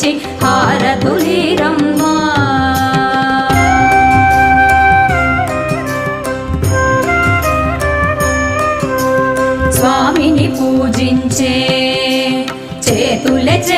నిలిచి హారతులీరమ్మా స్వామిని పూజించే చేతులచే